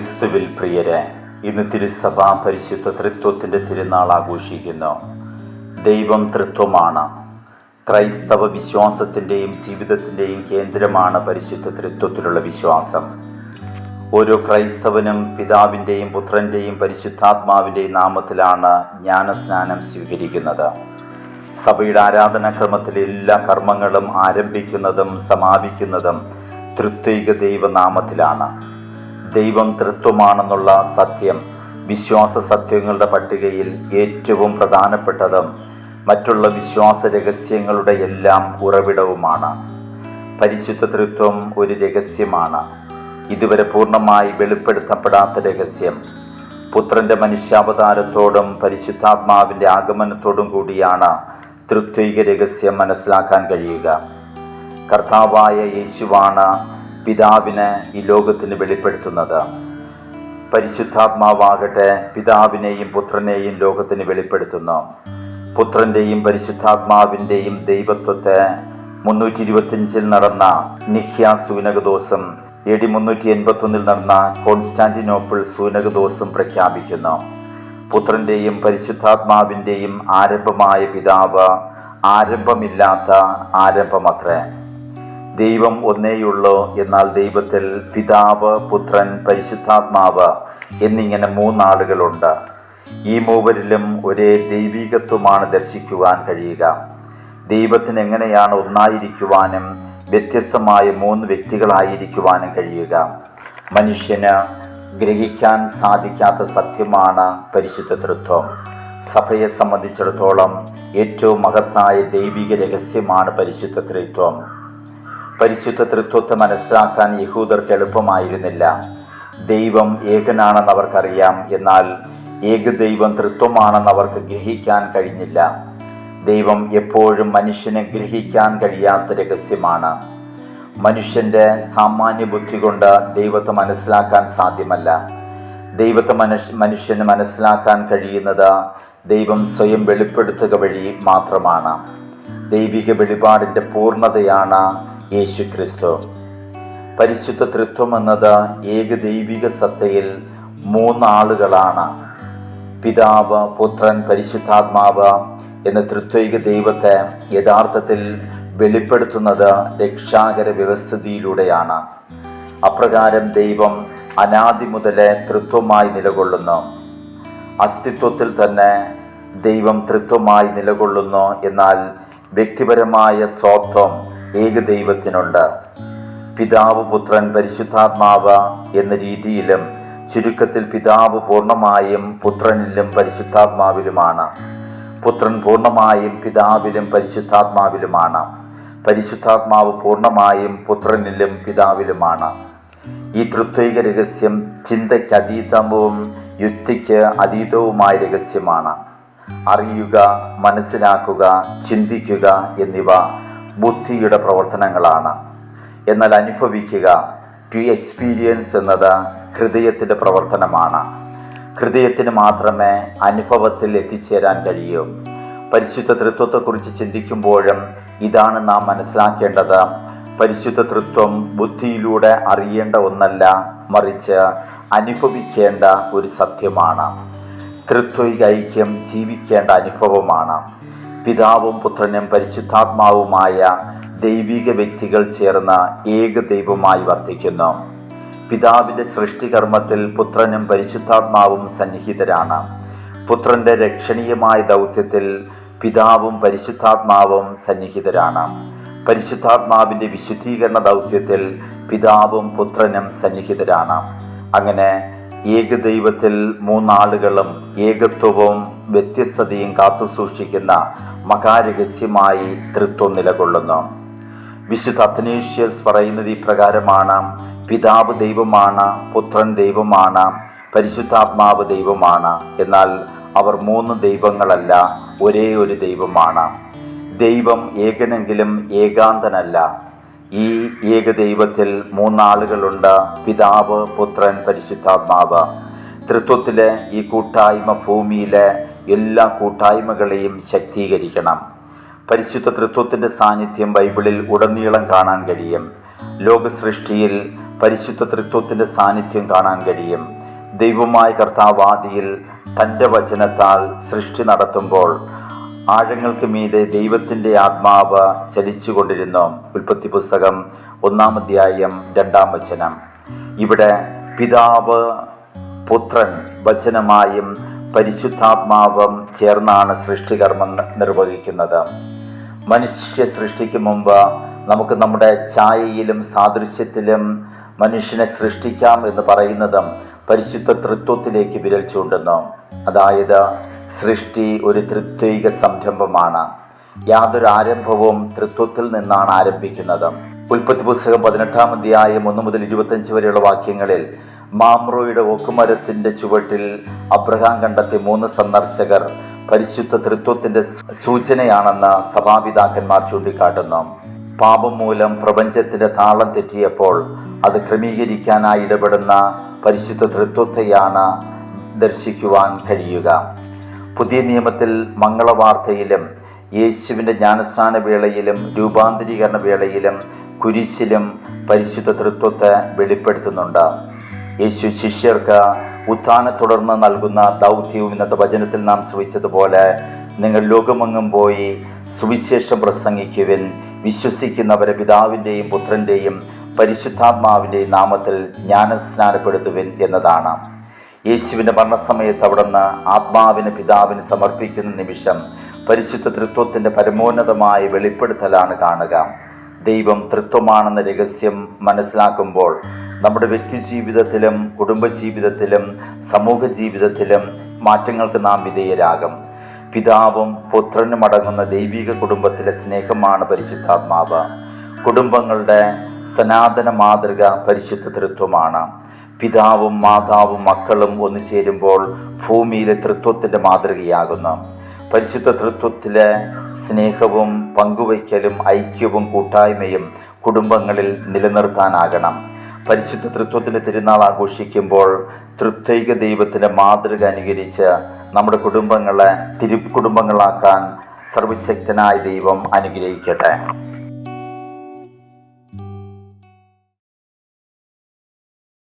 ക്രിസ്തുവിൽ പ്രിയരെ ഇന്ന് തിരുസഭ പരിശുദ്ധ തൃത്വത്തിന്റെ തിരുനാൾ ആഘോഷിക്കുന്നു. ദൈവം തൃത്വമാണ് ക്രൈസ്തവ വിശ്വാസത്തിന്റെയും ജീവിതത്തിന്റെയും കേന്ദ്രമാണ് പരിശുദ്ധ തൃത്വത്തിലുള്ള വിശ്വാസം. ഓരോ ക്രൈസ്തവനും പിതാവിന്റെയും പുത്രന്റെയും പരിശുദ്ധാത്മാവിന്റെയും നാമത്തിലാണ് ജ്ഞാനസ്നാനം സ്വീകരിക്കുന്നത്. സഭയുടെ ആരാധനാക്രമത്തിലെ എല്ലാ കർമ്മങ്ങളും ആരംഭിക്കുന്നതും സമാപിക്കുന്നതും തൃത്വിക ദൈവനാമത്തിലാണ്. ദൈവം തൃത്വമാണെന്നുള്ള സത്യം വിശ്വാസ സത്യങ്ങളുടെ പട്ടികയിൽ ഏറ്റവും പ്രധാനപ്പെട്ടതും മറ്റുള്ള വിശ്വാസ രഹസ്യങ്ങളുടെ എല്ലാം ഉറവിടവുമാണ്. പരിശുദ്ധ തൃത്വം ഒരു രഹസ്യമാണ്. ഇതുവരെ പൂർണമായി വെളിപ്പെടുത്തപ്പെടാത്ത രഹസ്യം. പുത്രന്റെ മനുഷ്യാവതാരത്തോടും പരിശുദ്ധാത്മാവിന്റെ ആഗമനത്തോടും കൂടിയാണ് തൃത്വിക രഹസ്യം മനസ്സിലാക്കാൻ കഴിയുക. കർത്താവായ യേശുവാണ് പിതാവിനെ ഈ ലോകത്തിന് വെളിപ്പെടുത്തുന്നത്. പരിശുദ്ധാത്മാവാകട്ടെ പിതാവിനെയും പുത്രനെയും ലോകത്തിന് വെളിപ്പെടുത്തുന്നു. പുത്രന്റെയും പരിശുദ്ധാത്മാവിന്റെയും ദൈവത്വത്തെ മുന്നൂറ്റി ഇരുപത്തിയഞ്ചിൽ നടന്ന നിഹ്യ സൂനകദോസം എ ഡി മുന്നൂറ്റി എൺപത്തൊന്നിൽ നടന്ന കോൺസ്റ്റാന്റിനോപ്പിൾ സൂനകദോസം പ്രഖ്യാപിക്കുന്നു. പുത്രന്റെയും പരിശുദ്ധാത്മാവിന്റെയും ആരംഭമായ പിതാവ് ആരംഭമില്ലാത്ത ആരംഭമത്രേ. ദൈവം ഒന്നേയുള്ളൂ? എന്നാൽ ദൈവത്തിൽ പിതാവ് പുത്രൻ പരിശുദ്ധാത്മാവ് എന്നിങ്ങനെ മൂന്നാളുകളുണ്ട്. ഈ മൂവരിലും ഒരേ ദൈവികത്വമാണ് ദർശിക്കുവാൻ കഴിയുക. ദൈവത്തിന് എങ്ങനെയാണ് ഒന്നായിരിക്കുവാനും വ്യത്യസ്തമായ മൂന്ന് വ്യക്തികളായിരിക്കുവാനും കഴിയുക. മനുഷ്യന് ഗ്രഹിക്കാൻ സാധിക്കാത്ത സത്യമാണ് പരിശുദ്ധ തൃത്വം സഭയെ സംബന്ധിച്ചിടത്തോളം ഏറ്റവും മഹത്തായ ദൈവിക രഹസ്യമാണ് പരിശുദ്ധ തൃത്വം പരിശുദ്ധ തൃത്വത്തെ മനസ്സിലാക്കാൻ യഹൂദർക്ക് എളുപ്പമായിരുന്നില്ല. ദൈവം ഏകനാണെന്ന് അവർക്കറിയാം. എന്നാൽ ഏകദൈവം തൃത്വമാണെന്ന് അവർക്ക് ഗ്രഹിക്കാൻ കഴിഞ്ഞില്ല. ദൈവം എപ്പോഴും മനുഷ്യനെ ഗ്രഹിക്കാൻ കഴിയാത്ത രഹസ്യമാണ്. മനുഷ്യന്റെ സാമാന്യ ബുദ്ധി കൊണ്ട് ദൈവത്തെ മനസ്സിലാക്കാൻ സാധ്യമല്ല. ദൈവത്തെ മനുഷ്യ മനുഷ്യന് മനസ്സിലാക്കാൻ കഴിയുന്നത് ദൈവം സ്വയം വെളിപ്പെടുത്തുക വഴി മാത്രമാണ്. ദൈവിക വെളിപാടിന്റെ പൂർണതയാണ് യേശു ക്രിസ്തു പരിശുദ്ധ തൃത്വം എന്നത് ഏക ദൈവിക സത്തയിൽ മൂന്നാളുകളാണ്. പിതാവ് പുത്രൻ പരിശുദ്ധാത്മാവ് എന്ന തൃത്വിക ദൈവത്തെ യഥാർത്ഥത്തിൽ വെളിപ്പെടുത്തുന്നത് രക്ഷാകര വ്യവസ്ഥിതിയിലൂടെയാണ്. അപ്രകാരം ദൈവം അനാദി മുതലേ തൃത്വമായി നിലകൊള്ളുന്നു. അസ്തിത്വത്തിൽ തന്നെ ദൈവം തൃത്വമായി നിലകൊള്ളുന്നു എന്നാൽ വ്യക്തിപരമായ സ്വത്വം ഏകദൈവത്തിനുണ്ട്. പിതാവ് പുത്രൻ പരിശുദ്ധാത്മാവ് എന്ന രീതിയിലും ചുരുക്കത്തിൽ പിതാവ് പൂർണമായും പുത്രനിലും പരിശുദ്ധാത്മാവിലുമാണ്. പുത്രൻ പൂർണമായും പിതാവിലും പരിശുദ്ധാത്മാവിലുമാണ്. പരിശുദ്ധാത്മാവ് പൂർണമായും പുത്രനിലും പിതാവിലുമാണ്. ഈ തൃത്വിക രഹസ്യം ചിന്തയ്ക്ക് അതീതവും യുക്തിക്ക് അതീതവുമായ രഹസ്യമാണ്. അറിയുക മനസ്സിലാക്കുക ചിന്തിക്കുക എന്നിവ ബുദ്ധിയുടെ പ്രവർത്തനങ്ങളാണ്. എന്നാൽ അനുഭവിക്കുക ടു എക്സ്പീരിയൻസ് എന്നത് ഹൃദയത്തിന്റെ പ്രവർത്തനമാണ്. ഹൃദയത്തിന് മാത്രമേ അനുഭവത്തിൽ എത്തിച്ചേരാൻ കഴിയൂ. പരിശുദ്ധ തൃത്വത്തെക്കുറിച്ച് ചിന്തിക്കുമ്പോഴും ഇതാണ് നാം മനസ്സിലാക്കേണ്ടത്. പരിശുദ്ധ തൃത്വം ബുദ്ധിയിലൂടെ അറിയേണ്ട ഒന്നല്ല മറിച്ച് അനുഭവിക്കേണ്ട ഒരു സത്യമാണ്. തൃത്വിക ഐക്യം ജീവിക്കേണ്ട അനുഭവമാണ്. പിതാവും പുത്രനും പരിശുദ്ധാത്മാവുമായ ദൈവിക വ്യക്തികൾ ചേർന്ന ഏക ദൈവമായി വർത്തിക്കുന്നു. പിതാവിന്റെ സൃഷ്ടികർമ്മത്തിൽ പുത്രനും പരിശുദ്ധാത്മാവും സന്നിഹിതരാണ്. പുത്രന്റെ രക്ഷണീയമായ ദൗത്യത്തിൽ പിതാവും പരിശുദ്ധാത്മാവും സന്നിഹിതരാണ്. പരിശുദ്ധാത്മാവിന്റെ വിശുദ്ധീകരണ ദൗത്യത്തിൽ പിതാവും പുത്രനും സന്നിഹിതരാണ്. അങ്ങനെ ഏകദൈവത്തിൽ മൂന്നാളുകളും ഏകത്വവും വ്യത്യസ്തതയും കാത്തുസൂക്ഷിക്കുന്ന മകാരഹസ്യമായി തൃത്വം നിലകൊള്ളുന്നു. വിശുദ്ധ അത്തനേഷ്യസ് പറയുന്നത് ഇപ്രകാരമാണ് പിതാവ് ദൈവമാണ് പുത്രൻ ദൈവമാണ് പരിശുദ്ധാത്മാവ് ദൈവമാണ്. എന്നാൽ അവർ മൂന്ന് ദൈവങ്ങളല്ല ഒരേ ഒരു ദൈവമാണ്. ദൈവം ഏകനെങ്കിലും ഏകാന്തനല്ല. ഈ ഏകദൈവത്തിൽ മൂന്നാളുകളുണ്ട് പിതാവ് പുത്രൻ പരിശുദ്ധാത്മാവ്. തൃത്വത്തിലെ ഈ കൂട്ടായ്മ ഭൂമിയിലെ എല്ലാ കൂട്ടായ്മകളെയും ശക്തീകരിക്കണം. പരിശുദ്ധ തൃത്വത്തിന്റെ സാന്നിധ്യം ബൈബിളിൽ ഉടനീളം കാണാൻ കഴിയും. ലോകസൃഷ്ടിയിൽ പരിശുദ്ധ തൃത്വത്തിന്റെ സാന്നിധ്യം കാണാൻ കഴിയും. ദൈവമായ കർത്താവാദിയിൽ തന്റെ വചനത്താൽ സൃഷ്ടി നടത്തുമ്പോൾ ആഴങ്ങൾക്ക് മീതെ ദൈവത്തിന്റെ ആത്മാവ് ചലിച്ചുകൊണ്ടിരുന്നു. ഉൽപ്പത്തി പുസ്തകം ഒന്നാം അധ്യായം രണ്ടാം വചനം. ഇവിടെ പിതാവ് പുത്രൻ വചനമായും പരിശുദ്ധാത്മാവും ചേർന്നാണ് സൃഷ്ടികർമ്മം നിർവഹിക്കുന്നത്. മനുഷ്യ സൃഷ്ടിക്ക് മുമ്പ് നമുക്ക് നമ്മുടെ ഛായയിലും സാദൃശ്യത്തിലും മനുഷ്യനെ സൃഷ്ടിക്കാം എന്ന് പറയുന്നതും പരിശുദ്ധ തൃത്വത്തിലേക്ക് വിരൽ ചൂണ്ടുന്നു. അതായത് സൃഷ്ടി ഒരു തൃത്വിക സംരംഭമാണ്. യാതൊരു ആരംഭവും തൃത്വത്തിൽ നിന്നാണ് ആരംഭിക്കുന്നത്. ഉൽപ്പത്തി പുസ്തകം പതിനെട്ടാം അധ്യായം ഒന്ന് മുതൽ ഇരുപത്തഞ്ച് വരെയുള്ള വാക്യങ്ങളിൽ മാമ്രോയുടെ ഓക്കുമരത്തിന്റെ ചുവട്ടിൽ അബ്രഹാം കണ്ടെത്തിയ മൂന്ന് സന്ദർശകർ പരിശുദ്ധ തൃത്വത്തിന്റെ സൂചനയാണെന്ന് സഭാപിതാക്കന്മാർ ചൂണ്ടിക്കാട്ടുന്നു. പാപം മൂലം പ്രപഞ്ചത്തിന്റെ താളം തെറ്റിയപ്പോൾ അത് ക്രമീകരിക്കാനായി ഇടപെടുന്ന പരിശുദ്ധ തൃത്വത്തെയാണ് ദർശിക്കുവാൻ കഴിയുക. പുതിയ നിയമത്തിൽ മംഗളവാർത്തയിലും യേശുവിന്റെ ജ്ഞാനസ്ഥാന വേളയിലും രൂപാന്തരീകരണ വേളയിലും കുരിശിലും പരിശുദ്ധ തൃത്വത്തെ വെളിപ്പെടുത്തുന്നുണ്ട്. യേശു ശിഷ്യർക്ക് ഉത്ഥാന തുടർന്ന് നൽകുന്ന ദൗത്യവും ഇന്നത്തെ വചനത്തിൽ നാം ശ്രമിച്ചതുപോലെ നിങ്ങൾ ലോകമെങ്ങും പോയി സുവിശേഷം പ്രസംഗിക്കുവിൻ. വിശ്വസിക്കുന്നവരെ പിതാവിന്റെയും പുത്രന്റെയും പരിശുദ്ധാത്മാവിന്റെയും നാമത്തിൽ ജ്ഞാനസ്നാനപ്പെടുത്തുവിൻ എന്നതാണ്. യേശുവിന്റെ മരണസമയത്ത് അവിടുന്ന് ആത്മാവിന് പിതാവിന് സമർപ്പിക്കുന്ന നിമിഷം പരിശുദ്ധ തൃത്വത്തിന്റെ പരമോന്നതമായ വെളിപ്പെടുത്തലാണ് കാണുക. ദൈവം തൃത്വമാണെന്ന രഹസ്യം മനസ്സിലാക്കുമ്പോൾ നമ്മുടെ വ്യക്തി ജീവിതത്തിലും കുടുംബജീവിതത്തിലും സമൂഹ ജീവിതത്തിലും മാറ്റങ്ങൾക്ക് നാം വിധേയരാകും. പിതാവും പുത്രനും അടങ്ങുന്ന ദൈവിക കുടുംബത്തിലെ സ്നേഹമാണ് പരിശുദ്ധാത്മാവ്. കുടുംബങ്ങളുടെ സനാതന മാതൃക പരിശുദ്ധ തൃത്വമാണ്. പിതാവും മാതാവും മക്കളും ഒന്നു ചേരുമ്പോൾ ഭൂമിയിലെ തൃത്വത്തിന്റെ മാതൃകയാകുന്നു. പരിശുദ്ധ തൃത്വത്തിലെ സ്നേഹവും പങ്കുവയ്ക്കലും ഐക്യവും കൂട്ടായ്മയും കുടുംബങ്ങളിൽ നിലനിർത്താനാകണം. പരിശുദ്ധ തൃത്വത്തിന്റെ തിരുനാൾ ആഘോഷിക്കുമ്പോൾ തൃത്വൈക ദൈവത്തിന്റെ മാതൃക അനുകരിച്ച് നമ്മുടെ കുടുംബങ്ങളെ തിരു കുടുംബങ്ങളാക്കാൻ സർവശക്തനായ ദൈവം അനുഗ്രഹിക്കട്ടെ.